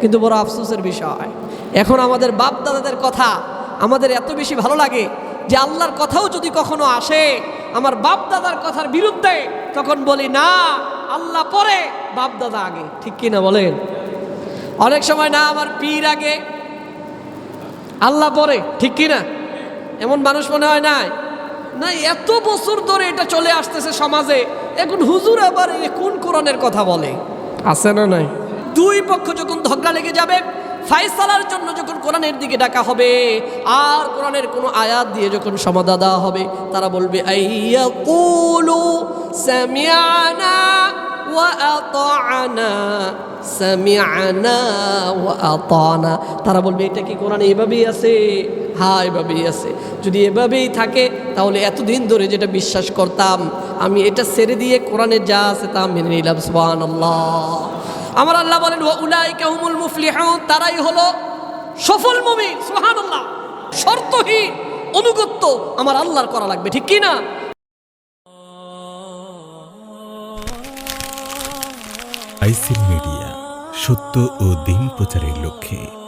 কিন্তু বড় আফসোসের বিষয়। এখন আমাদের বাপ দাদাদের কথা আমাদের এত বেশি ভালো লাগে যে আল্লাহর কথাও যদি কখনো আসে, আমার বাপ দাদার কথার বিরুদ্ধে তখন বলি, না, আল্লাহ পরে বাপ দাদা আগে। ঠিক কিনা বলেন? অনেক সময়, না, আমার পীর আগে। আল্লাহ পরে, ঠিক কিনা এমন মানুষ মনে হয় নাই? না এত বছর ধরে এটা চলে আসতেছে সমাজে। এখন হুজুর আবার কোন কোরআনের কথা বলে? আছে না নাই? দুই পক্ষ যখন ধগড়া লেগে যাবে ফাইসালার জন্য যখন কোরআনের দিকে ডাকা হবে, আর কোরআনের কোনো আয়াত দিয়ে যখন সমাধা দেওয়া হবে, তারা বলবে আইয়া কুলু সামিয়ানা তারা বলবে, এটা কি কোরআনে এভাবেই আছে? হ্যাঁ এভাবেই আছে। যদি এভাবেই থাকে, তাহলে এতদিন ধরে যেটা বিশ্বাস করতাম, আমি এটা ছেড়ে দিয়ে কোরআনে যা আছে তা মেনে নিলাম সুবহান আল্লাহ আমার আল্লাহ বলেন উলাই উলাইকা হুমুল মুফলিহুন তারাই হলো সফল মুমিন, সুবহানাল্লাহ। শর্তহীন, অনুগত্য আমার আল্লাহর করা লাগবে, ঠিক কি না? আইসিল মিডিয়া সত্য ও দিন প্রচারের লক্ষ্যে।